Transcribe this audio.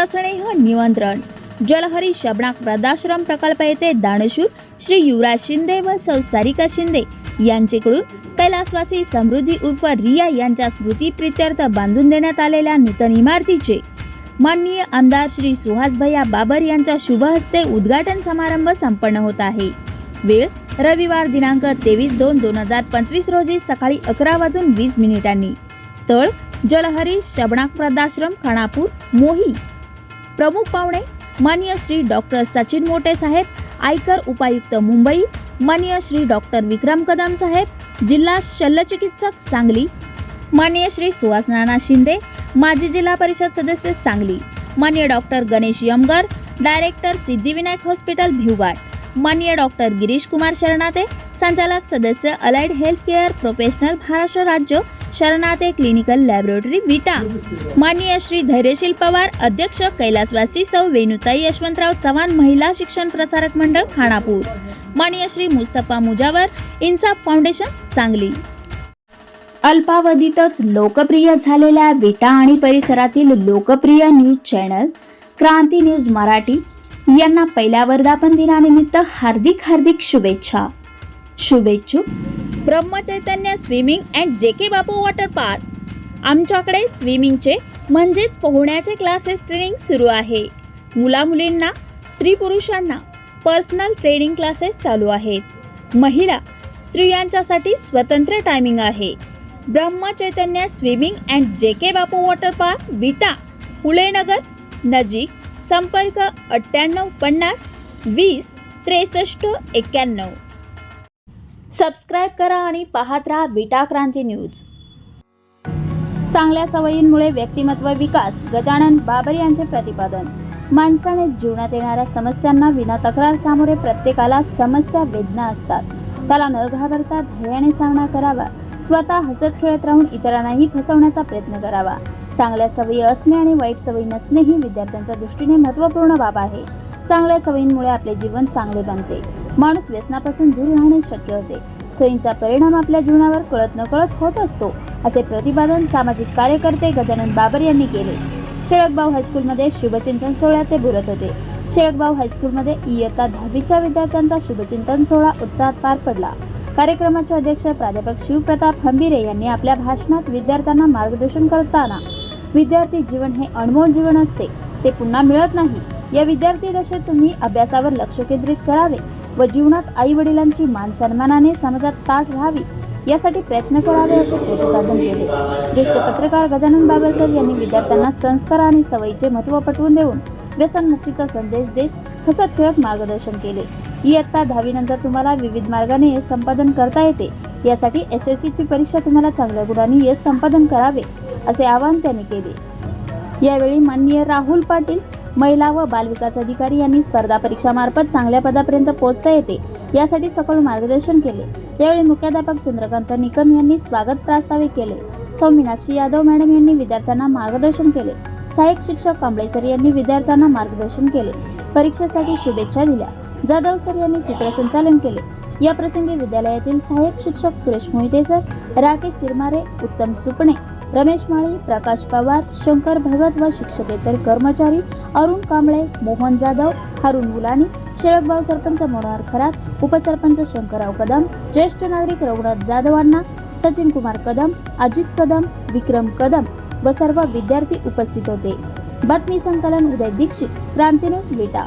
सस्नेह निमंत्रण. जलहरी शबणाक वृद्धाश्रम प्रकल्प येथे दानशूर श्री युवराज शिंदे व संसारिका शिंदे यांचेकडून कैलासवासी समृद्धी उर्फ रिया यांच्या स्मृती प्रित्यर्थ बांधून देण्यात आलेल्या नूतन इमारतीचे माननीय आमदार श्री सुहासभैया बाबर यांच्या शुभ हस्ते उद्घाटन समारंभ संपन्न होत आहे. वेळ रविवार दिनांक तेवीस दोन दोन हजार पंचवीस रोजी सकाळी अकरा वाजून वीस मिनिटांनी. स्थळ जलहरी शबणाक वृद्धाश्रम खानापूर मोही. प्रमुख पाहुणे मान्य श्री डॉक्टर सचिन मोटे साहेब आयकर उपायुक्त मुंबई मान्य श्री डॉक्टर विक्रम कदम साहेब जिल्हा शल्यचिकित्सक सांगली मान्य श्री सुहास नाना शिंदे माजी जिल्हा परिषद सदस्य सांगली मान्य doctor Ganesh Yamgar director Siddhivinayak hospital Bhivghat मान्य डॉक्टर गिरीश कुमार शरणाते संचालक सदस्य allied health care professional Maharashtra राज्य शरणाते क्लिनिकल लॅबोरेटरी विटा. माननीय श्री धैर्यशील पवार अध्यक्ष कैलासवासी सौ वेणुताई यशवंतराव चव्हाण महिला शिक्षण प्रसारक मंडळ खानापूर. माननीय श्री मुस्तफा मुजावर इन्साफ फाउंडेशन सांगली. अल्पावधीतच लोकप्रिय झालेल्या विटा आणि परिसरातील लोकप्रिय news channel Kranti news Marathi यांना पहिल्या वर्धापन दिनानिमित्त हार्दिक हार्दिक शुभेच्छा. शुभेच्छुक. ब्रह्मचैतन्य स्विमिंग अँड जे के बापू वॉटर पार्क. आमच्याकडे स्विमिंगचे म्हणजेच पोहण्याचे क्लासेस ट्रेनिंग सुरू आहे. मुला मुलींना स्त्री पुरुषांना पर्सनल ट्रेनिंग क्लासेस चालू आहेत. महिला स्त्रियांच्यासाठी स्वतंत्र टायमिंग आहे. ब्रह्मचैतन्य स्विमिंग अँड जे के बापू वॉटर पार्क विटा हुळेनगर नजीक संपर्क अठ्ठ्याण्णव पन्नास वीस त्रेसष्ट एक्क्याण्णव सबस्क्राईब करा आणि पाहत राहा विटा क्रांती न्यूज. चांगल्या सवयींमुळे व्यक्तिमत्व विकास गजानन बाबर यांचे प्रतिपादन. माणसाने जीवनात येणाऱ्या समस्यांना विना तक्रार सामोरे प्रत्येकाला समस्या वेदना असतात. त्याला न घाबरता धैर्याने सामना करावा. स्वतः हसत खेळत राहून इतरांनाही फसवण्याचा प्रयत्न करावा. चांगल्या सवयी असणे आणि वाईट सवयी नसणे ही विद्यार्थ्यांच्या दृष्टीने महत्त्वपूर्ण बाब आहे. चांगल्या सवयींमुळे आपले जीवन चांगले बनते. माणूस व्यसनापासून दूर राहणे शक्य होते. सोयींचा परिणाम आपल्या जीवनावर कळत नकळत होत असतो असे प्रतिपादन सामाजिक कार्यकर्ते गजानन बाबर यांनी केले. शेळकबाव हायस्कूलमध्ये शुभचिंतन सोहळ्यात ते बोलत होते. शेळकबाव हायस्कूलमध्ये इयत्ता दहावीच्या विद्यार्थ्यांचा शुभचिंतन सोहळा उत्साहात पार पडला. कार्यक्रमाचे अध्यक्ष प्राध्यापक शिवप्रताप हंबिरे यांनी आपल्या भाषणात विद्यार्थ्यांना मार्गदर्शन करताना विद्यार्थी जीवन हे अनमोल जीवन असते ते पुन्हा मिळत नाही. या विद्यार्थी दशेत तुम्ही अभ्यासावर लक्ष केंद्रित करावे. व जीवनात आई वडिलांची मान सन्मानाने समाजात ताट राहावी यासाठी प्रयत्न करावे असे प्रतिपादन केले. ज्येष्ठ पत्रकार गजानन बाबरकर यांनी विद्यार्थ्यांना संस्कार आणि सवयीचे महत्त्व पटवून देऊन व्यसनमुक्तीचा संदेश देत हसत खेळत मार्गदर्शन केले. इयत्ता दहावीनंतर तुम्हाला विविध मार्गाने यश संपादन करता येते. यासाठी एस एस सीची परीक्षा तुम्हाला चांगल्या गुणांनी यश संपादन करावे असे आवाहन त्यांनी केले. यावेळी माननीय राहुल पाटील महिला व बालविकास अधिकारी यांनी स्पर्धा परीक्षामार्फत चांगल्या पदापर्यंत पोहोचता येते यासाठी सखोल मार्गदर्शन केले. यावेळी मुख्याध्यापक चंद्रकांत निकम यांनी स्वागत प्रास्ताविक केले. सौ मीनाक्षी यादव मॅडम यांनी विद्यार्थ्यांना मार्गदर्शन केले. सहाय्यक शिक्षक कांबळे सर यांनी विद्यार्थ्यांना मार्गदर्शन केले. परीक्षेसाठी शुभेच्छा दिल्या. जाधव सर यांनी सूत्रसंचालन केले. या प्रसंगी विद्यालयातील सहाय्यक शिक्षक सुरेश मोहिते सर राकेश तिरमारे उत्तम सुपणे. रमेश माळी प्रकाश पवार शंकर भगत व शिक्षकेतर कर्मचारी अरुण कांबळे मोहन जाधव हरुण मुलानी शेळकबाव सरपंच मनोहर खरात उपसरपंच शंकरराव कदम ज्येष्ठ नागरिक रघुनाथ जाधवांना सचिन कुमार कदम अजित कदम विक्रम कदम व सर्व विद्यार्थी उपस्थित होते. बातमी संकलन उदय दीक्षित क्रांती न्यूज विटा.